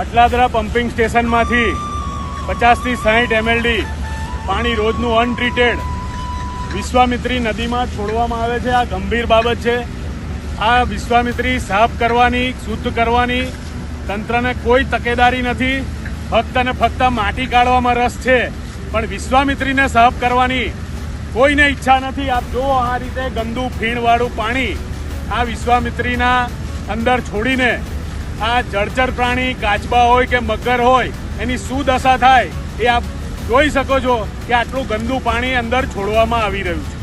Atladara pumping સ્ટેશનમાંથી પચાસથી સાહીઠ MLD પાણી રોજનું અનટ્રીટેડ વિશ્વામિત્રી નદીમાં છોડવામાં આવે છે. આ ગંભીર બાબત છે. આ વિશ્વામિત્રી સાફ કરવાની, શુદ્ધ કરવાની તંત્રને કોઈ તકેદારી નથી. ફક્ત ને ફક્ત માટી કાઢવામાં રસ છે. પણ વિશ્વામિત્રીને સાફ કરવાની કોઈને ઈચ્છા નથી. આપ જો આ રીતે ગંદુ ફીણવાળું પાણી આ વિશ્વામિત્રીના અંદર છોડીને આ જળચર પ્રાણી કાચબા હોય કે મગર હોય, એની શું દશા થાય, એ આપ જોઈ શકો છો કે આટલું ગંદુ પાણી અંદર છોડવામાં આવી રહ્યું છે.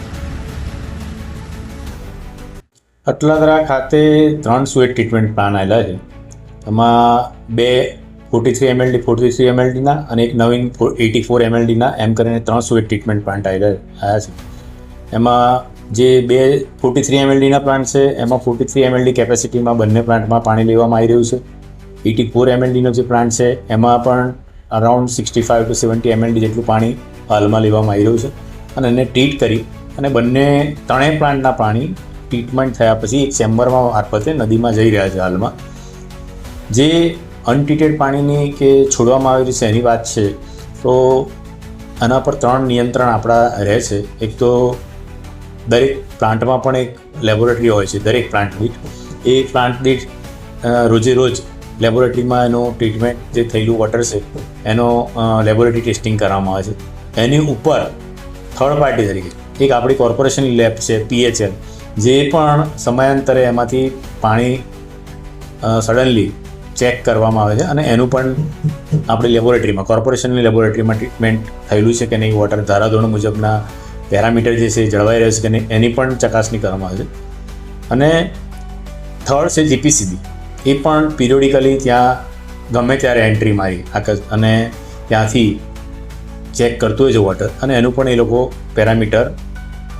અટલાદરા ખાતે ત્રણ સુએટ ટ્રીટમેન્ટ પ્લાન આવેલા છે. એમાં બે forty three MLD, forty three એમએલડીના અને એક નવીન એટી ફોર એમએલડીના એમ કરીને ત્રણ સુએટ ટ્રીટમેન્ટ પ્લાન્ટ આવેલા આવ્યા છે. એમાં જે બે ફોર્ટી થ્રી એમએલડીના પ્લાન્ટ છે, એમાં ફોર્ટી થ્રી એમએલડી કેપેસિટીમાં બંને પ્લાન્ટમાં પાણી લેવામાં આવી રહ્યું છે. એટી ફોર એમએલડીનો જે પ્લાન્ટ છે, એમાં પણ around sixty five to seventy MLD જેટલું પાણી હાલમાં લેવામાં આવી રહ્યું છે. અને એને ટ્રીટ કરી અને બંને ત્રણેય પ્લાન્ટના પાણી ટ્રીટમેન્ટ થયા પછી એક ચેમ્બરમાં મારફતે નદીમાં જઈ રહ્યા છે હાલમાં. જે અનટ્રીટેડ પાણીની કે છોડવામાં આવેલી છે, એની વાત છે, તો આના પર ત્રણ નિયંત્રણ આપણા રહે છે. એક તો દરેક પ્લાન્ટમાં પણ એક લેબોરેટરી હોય છે, દરેક પ્લાન્ટ દીઠ. એ પ્લાન્ટ દીઠ રોજે રોજ લેબોરેટરીમાં એનું ટ્રીટમેન્ટ જે થયેલું વોટર છે, એનો લેબોરેટરી ટેસ્ટિંગ કરવામાં આવે છે. એની ઉપર થર્ડ પાર્ટી તરીકે, એક આપણી કોર્પોરેશનની લેબ છે, પીએચએલ, જે પણ સમયાંતરે એમાંથી પાણી સડનલી ચેક કરવામાં આવે છે અને એનું પણ આપણી લેબોરેટરીમાં, કોર્પોરેશનની લેબોરેટરીમાં ટ્રીટમેન્ટ થયેલું છે કે નહીં વોટર ધારાધોરણ મુજબના પેરામીટર જે છે જળવાઈ રહ્યો છે કે નહીં, એની પણ ચકાસણી કરવામાં આવે છે. અને થર્ડ છે જીપીસીબી. એ પણ પિરિયોડિકલી ત્યાં ગમે ત્યારે એન્ટ્રી મારી આકસ અને ત્યાંથી ચેક કરતું હોય છે વોટર અને એનું પણ એ લોકો પેરામીટર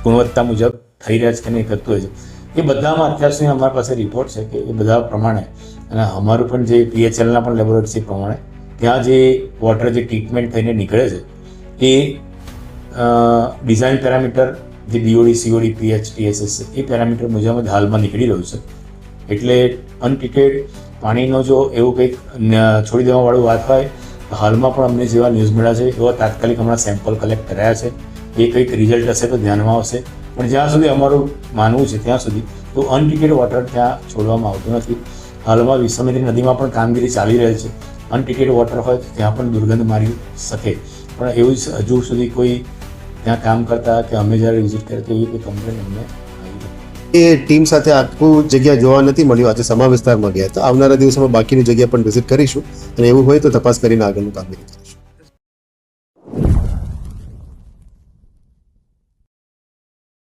ગુણવત્તા મુજબ થઈ રહ્યા છે કે નહીં કરતું હોય છે. એ બધામાં અત્યાર સુધી અમારી પાસે રિપોર્ટ છે કે એ બધા પ્રમાણે અને અમારું પણ જે પીએચએલના પણ લેબોરેટરી પ્રમાણે, ત્યાં જે વોટર જે ટ્રીટમેન્ટ થઈને નીકળે છે, એ ડિઝાઇન પેરામીટર જે બીઓડી સીઓડી પીએચ ટીએસએસ એ પેરામીટર મુજબ જ હાલમાં નીકળી રહ્યું છે. એટલે અનટ્રીટેડ પાણીનો જો એવું કંઈક છોડી દેવાવાળું વાત હોય, તો હાલમાં પણ અમને જેવા ન્યૂઝ મળ્યા છે, એવા તાત્કાલિક હમણાં સેમ્પલ કલેક્ટ કર્યા છે. એ કંઈક રિઝલ્ટ હશે તો ધ્યાનમાં આવશે. પણ જ્યાં સુધી અમારું માનવું છે ત્યાં સુધી તો અનટ્રીટેડ વોટર ત્યાં છોડવામાં આવતું નથી. હાલમાં વિશ્વમિત્રી નદીમાં પણ કામગીરી ચાલી રહી છે. અનટ્રીટેડ વોટર હોય તો ત્યાં પણ દુર્ગંધ મારી શકે. પણ એવું જ હજુ સુધી કોઈ ત્યાં કામ કરતા કે અમે જ્યારે વિઝિટ કરીએ તો એવી કોઈ કમ્પ્લેન અમને એ ટીમ સાથે આખું જગ્યા જોવા નથી મળ્યું. આજે સમા વિસ્તારમાં ગયા તો આવનારા દિવસોમાં બાકીની જગ્યા પણ વિઝિટ કરીશું. અને એવું હોય તો તપાસ કરીને આગળનું કામ કરીશું.